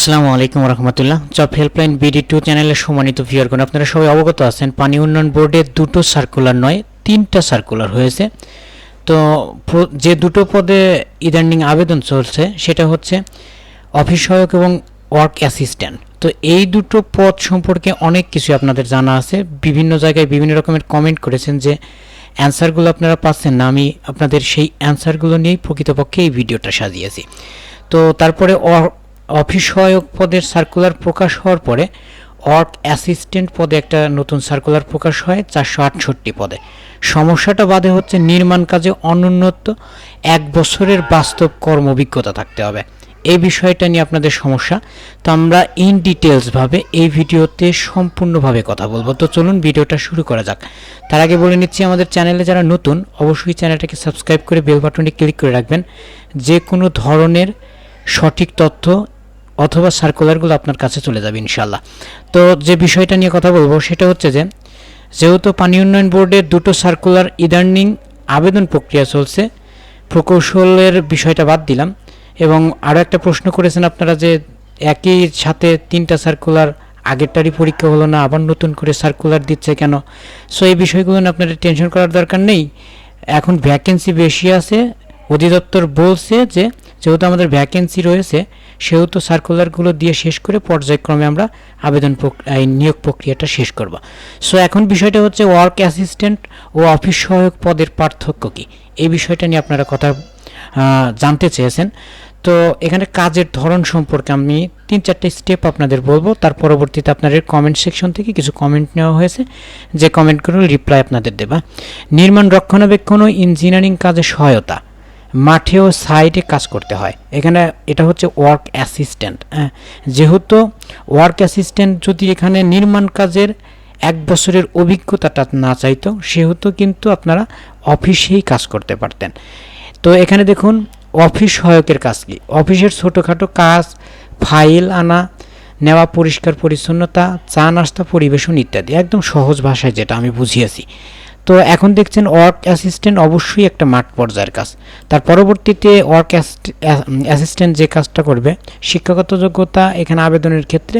আসসালামু আলাইকুম রহমতুল্লাহ। জব হেল্পলাইন বিডি টু চ্যানেলের সম্মানিত ভিউয়ারগণ, আপনারা সবাই অবগত আছেন, পানি উন্নয়ন বোর্ডে দুটো সার্কুলার নয়, তিনটা সার্কুলার হয়েছে। তো যে দুটো পদে ইদানিং আবেদন চলছে, সেটা হচ্ছে অফিস সহায়ক এবং ওয়ার্ক অ্যাসিস্ট্যান্ট তো এই দুটো পদ সম্পর্কে অনেক কিছু আপনাদের জানা আছে। বিভিন্ন জায়গায় বিভিন্ন রকমের কমেন্ট করেছেন যে অ্যান্সারগুলো আপনারা পাচ্ছেন না, আমি আপনাদের সেই অ্যান্সারগুলো নিয়েই প্রকৃতপক্ষে এই ভিডিওটা সাজিয়েছি। তো তারপরে অ- অফিস পদের সার্কুলার প্রকাশ হওয়ার পরে ওয়ার্ক অ্যাসিস্ট্যান্ট পদে একটা নতুন সার্কুলার প্রকাশ হয় চারশো আটষট্টি পদে। সমস্যাটা বাদে হচ্ছে নির্মাণ কাজে অনুন্নত এক বছরের বাস্তব কর্ম অভিজ্ঞতা থাকতে হবে। এই বিষয়টা নিয়ে আপনাদের সমস্যা। তো আমরা ইন ডিটেলসভাবে এই ভিডিওতে সম্পূর্ণভাবে কথা বলব। তো চলুন ভিডিওটা শুরু করা যাক। তার আগে বলে নিচ্ছি, আমাদের চ্যানেলে যারা নতুন, অবশ্যই চ্যানেলটাকে সাবস্ক্রাইব করে বেল বাটনটি ক্লিক করে রাখবেন। যে কোনো ধরনের সঠিক তথ্য অথবা সার্কুলারগুলো আপনার কাছে চলে যাবে ইনশাল্লাহ তো যে বিষয়টা নিয়ে কথা বলব সেটা হচ্ছে যে, যেহেতু পানি উন্নয়ন বোর্ডের দুটো সার্কুলার ইদার্নিং আবেদন প্রক্রিয়া চলছে, প্রকৌশলের বিষয়টা বাদ দিলাম এবং আরও একটা প্রশ্ন করেছেন আপনারা যে, একই সাথে তিনটা সার্কুলার আগেরটারই পরীক্ষা হলো না, আবার নতুন করে সার্কুলার দিচ্ছে কেন? সো এই বিষয়গুলো নিয়ে আপনাদের টেনশন করার দরকার নেই। এখন ভ্যাকেন্সি বেশি আছে অধিদপ্তর বলছে যে, যেহেতু আমাদের ভ্যাকেন্সি রয়েছে, সেহেতু সার্কুলারগুলো দিয়ে শেষ করে পর্যায়ক্রমে আমরা আবেদন এই নিয়োগ প্রক্রিয়াটা শেষ করব। সো এখন বিষয়টা হচ্ছে ওয়ার্ক অ্যাসিস্ট্যান্ট ও অফিস সহায়ক পদের পার্থক্য কী? এই বিষয়টা নিয়ে আপনারা কথা জানতে চেয়েছেন। তো, এখানে কাজের ধরন সম্পর্কে আমি তিন চারটে স্টেপ আপনাদের বলব। তার পরবর্তীতে আপনাদের কমেন্ট সেকশন থেকে কিছু কমেন্ট নেওয়া হয়েছে। যে কমেন্টগুলো রিপ্লাই আপনাদের দেবা। নির্মাণ, রক্ষণাবেক্ষণ ও ইঞ্জিনিয়ারিং কাজে সহায়তা। মাঠে ও সাইডে কাজ করতে হয়। এখানে এটা হচ্ছে ওয়ার্ক অ্যাসিস্ট্যান্ট যেহেতু ওয়ার্ক অ্যাসিস্ট্যান্ট যদি এখানে নির্মাণ কাজের এক বছরের অভিজ্ঞতাটা না চাইতো, সেহেতু কিন্তু আপনারা অফিসেই কাজ করতে পারতেন। তো এখানে দেখুন, অফিস সহায়কের কাজ কি? অফিসের ছোটোখাটো কাজ, ফাইল আনা, নেওয়া পরিষ্কার পরিচ্ছন্নতা, চা নাস্তা পরিবেশন ইত্যাদি। একদম সহজ ভাষায় যেটা আমি বুঝিয়েছি। তো এখন দেখছেন ওয়ার্ক অ্যাসিস্ট্যান্ট অবশ্যই একটা মাঠ পর্যায়ের কাজ। তার পরবর্তীতে ওয়ার্ক অ্যাসিস্ট্যান্ট যে কাজটা করবে, শিক্ষাগত যোগ্যতা এখানে আবেদনের ক্ষেত্রে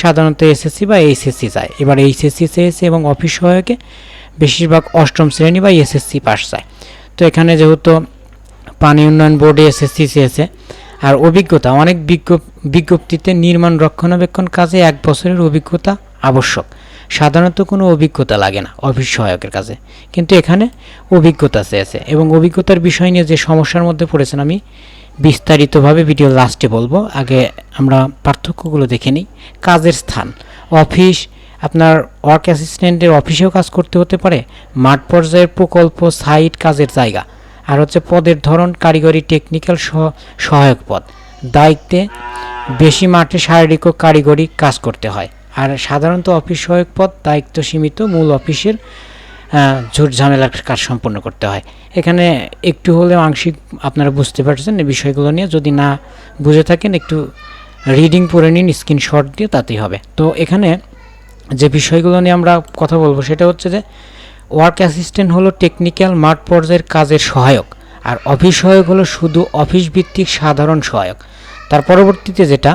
সাধারণত এসএসসি বা এইচএসসি চায় এবার এইচএসসি চেয়েছে এবং অফিস সহায়কে বেশিরভাগ অষ্টম শ্রেণি বা এসএসসি পাস চায় তো এখানে যেহেতু পানি উন্নয়ন বোর্ডে এসএসসি চেয়েছে আর অভিজ্ঞতা, অনেক বিজ্ঞপ বিজ্ঞপ্তিতে নির্মাণ, রক্ষণাবেক্ষণ কাজে এক বছরের অভিজ্ঞতা আবশ্যক। সাধারণত কোনো অভিজ্ঞতা লাগে না অফিস সহায়কের কাছে। কিন্তু এখানে অভিজ্ঞতা চেয়েছে এবং অভিজ্ঞতার বিষয় নিয়ে যে সমস্যার মধ্যে পড়েছেন আমি, বিস্তারিতভাবে ভিডিও লাস্টে বলব। আগে আমরা পার্থক্যগুলো দেখে নিই। কাজের স্থান। অফিস, আপনার ওয়ার্ক অ্যাসিস্ট্যান্টের অফিসেও কাজ করতে হতে পারে। মাঠ পর্যায়ের প্রকল্প সাইট কাজের জায়গা। আর হচ্ছে পদের ধরন, কারিগরি টেকনিক্যাল সহায়ক পদ। দায়িত্বে বেশি মাঠে শারীরিক ও কারিগরি কাজ করতে হয়। আর সাধারণত অফিস সহায়ক পদ দায়িত্ব সীমিত, মূল অফিসের ঝুট ঝামেলার কাজ সম্পন্ন করতে হয়। এখানে একটু হলেও আংশিক আপনারা বুঝতে পারছেন এই বিষয়গুলো নিয়ে। যদি না বুঝে থাকেন, একটু রিডিং পড়ে নিন স্ক্রিনশট দিয়ে তাতেই হবে। তো এখানে যে বিষয়গুলো নিয়ে আমরা কথা বলব সেটা হচ্ছে যে ওয়ার্ক অ্যাসিস্ট্যান্ট হলো টেকনিক্যাল মাঠ পর্যায়ের কাজের সহায়ক আর অফিস সহায়ক হলো শুধু অফিস ভিত্তিক সাধারণ সহায়ক। তার পরবর্তীতে যেটা,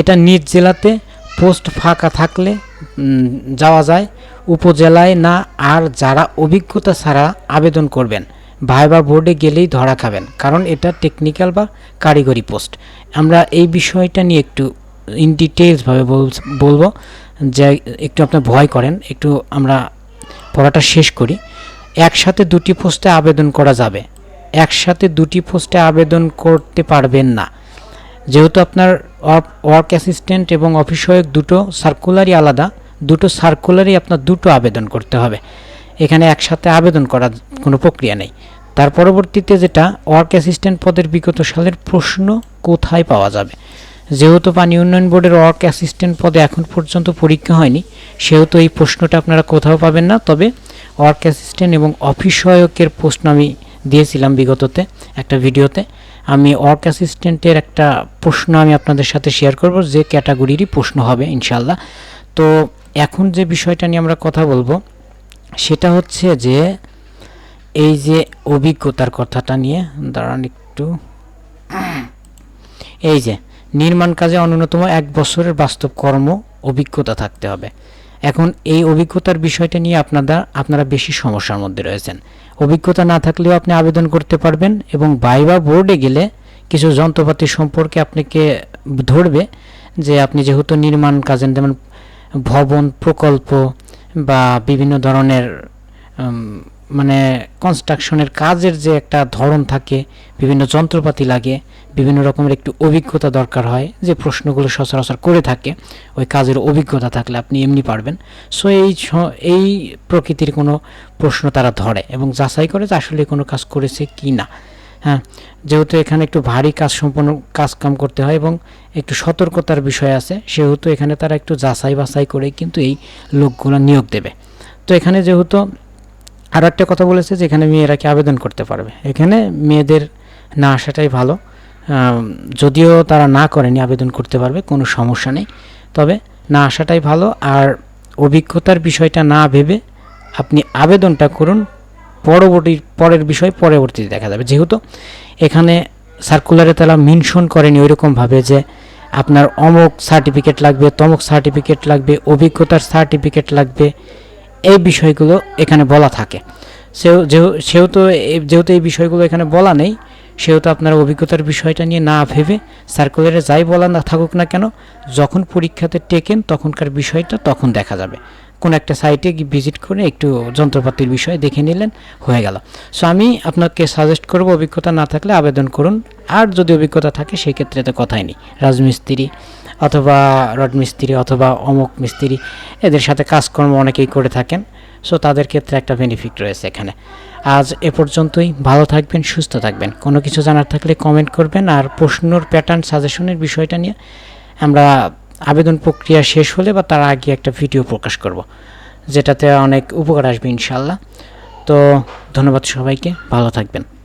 এটা নিজ জেলাতে পোস্ট ফাঁকা থাকলে যাওয়া যায়। উপজেলায় না, আর যারা অভিজ্ঞতা ছাড়া আবেদন করবেন, ভাইবা বোর্ডে গেলেই ধরা খাবেন। কারণ এটা টেকনিক্যাল বা কারিগরি পোস্ট। আমরা এই বিষয়টা নিয়ে একটু ইন ডিটেলসভাবে বলব, যে একটু আপনার ভয় করেন, একটু আমরা পড়াটা শেষ করি। একসাথে দুটি পোস্টে আবেদন করা যাবে। একসাথে দুটি পোস্টে আবেদন করতে পারবেন না। যেহেতু আপনার ওয়ার্ক অ্যাসিস্ট্যান্ট এবং অফিস সহায়ক দুটো সার্কুলারই আলাদা, দুটো সার্কুলারই আপনার দুটো আবেদন করতে হবে। এখানে একসাথে আবেদন করার কোনো প্রক্রিয়া নেই। তার পরবর্তীতে যেটা, ওয়ার্ক অ্যাসিস্ট্যান্ট পদের বিগত সালের প্রশ্ন কোথায় পাওয়া যাবে? যেহেতু পানি উন্নয়ন বোর্ডের ওয়ার্ক অ্যাসিস্ট্যান্ট পদে এখন পর্যন্ত পরীক্ষা হয়নি, সেহেতু এই প্রশ্নটা আপনারা কোথাও পাবেন না। তবে ওয়ার্ক অ্যাসিস্ট্যান্ট এবং অফিস সহায়কের প্রশ্ন আমি দিয়েছিলাম বিগততে একটা ভিডিওতে। আমি ওয়ার্ক অ্যাসিস্ট্যান্টের একটা প্রশ্ন আমি আপনাদের সাথে শেয়ার করব, যে ক্যাটাগরিরই প্রশ্ন হবে ইনশাল্লাহ তো এখন যে বিষয়টা নিয়ে আমরা কথা বলব, সেটা হচ্ছে যে, এই যে অভিজ্ঞতার কথাটা নিয়ে, দাঁড়ান একটু। এই যে, নির্মাণ কাজে অন্যতম এক বছরের বাস্তব কর্ম, অভিজ্ঞতা থাকতে হবে। এখন এই অভিজ্ঞতার বিষয়টা নিয়ে আপনারা আপনারা বেশি সমস্যার মধ্যে রয়েছেন। অভিজ্ঞতা না থাকলেও আপনি আবেদন করতে পারবেন এবং বাইবা বোর্ডে গেলে কিছু যন্ত্রপাতি সম্পর্কে আপনাকে ধরবে যে আপনি যেহেতু নির্মাণ কাজেন যেমন ভবন প্রকল্প বা বিভিন্ন ধরনের মানে কনস্ট্রাকশনের কাজের যে একটা ধরন থাকে, বিভিন্ন যন্ত্রপাতি লাগে, বিভিন্ন রকমের একটু অভিজ্ঞতা দরকার হয় যে প্রশ্নগুলো সচরাচর করে থাকে, ওই কাজের অভিজ্ঞতা থাকলে আপনি এমনি পারবেন। সো এই এই প্রকৃতির কোনো প্রশ্ন তারা ধরে এবং যাচাই করে যে আসলে কোনো কাজ করেছে কি না। হ্যাঁ যেহেতু এখানে একটু ভারী কাজ সম্পন্ন কাজ কাম করতে হয় এবং একটু সতর্কতার বিষয় আছে, সেহেতু এখানে তারা একটু যাচাই বাছাই করে কিন্তু এই লোকগুলো নিয়োগ দেবে। তো এখানে যেহেতু আরও একটা কথা বলেছে যে এখানে মেয়েরা কি আবেদন করতে পারবে? এখানে মেয়েদের না আসাটাই ভালো। যদিও তারা না করেনি আবেদন করতে পারবে, কোনো সমস্যা নেই। তবে না আসাটাই ভালো আর অভিজ্ঞতার বিষয়টা না ভেবে আপনি আবেদনটা করুন, পরবর্তী, পরের বিষয় পরবর্তীতে দেখা যাবে। যেহেতু এখানে সার্কুলারে তারা মেনশন করেনি ওইরকমভাবে যে আপনার অমুক সার্টিফিকেট লাগবে, তমুক সার্টিফিকেট লাগবে, অভিজ্ঞতার সার্টিফিকেট লাগবে এই বিষয়গুলো এখানে বলা থাকে। সেও সেহেতু যেহেতু এই বিষয়গুলো এখানে বলা নেই, সেহেতু আপনার অভিজ্ঞতার বিষয়টা নিয়ে না ভেবে সার্কুলারে যাই বলা না থাকুক না কেন, যখন পরীক্ষাতে টেকেন তখনকার বিষয়টা তখন দেখা যাবে। কোন একটা সাইটে ভিজিট করে একটু যন্ত্রপাতির বিষয় দেখে নিলেন, হয়ে গেল। সো আমি আপনাকে সাজেস্ট করব অভিজ্ঞতা না থাকলে আবেদন করুন। আর যদি অভিজ্ঞতা থাকে সেই ক্ষেত্রে তো কথাই নেই। রাজমিস্ত্রি অথবা রড মিস্ত্রি অথবা অমুক মিস্ত্রি, এদের সাথে কাজকর্ম অনেকেই করে থাকেন। সো তাদের ক্ষেত্রে একটা বেনিফিট রয়েছে এখানে। আজ এ পর্যন্তই। ভালো থাকবেন, সুস্থ থাকবেন। কোনো কিছু জানার থাকলে কমেন্ট করবেন আর প্রশ্নর প্যাটার্ন সাজেশনের বিষয়টা নিয়ে আমরা আবেদন প্রক্রিয়া শেষ হলে বা তার আগে একটা ভিডিও প্রকাশ করব, যেটাতে অনেক উপকার আসবে ইনশাল্লাহ তো, ধন্যবাদ সবাইকে। ভালো থাকবেন।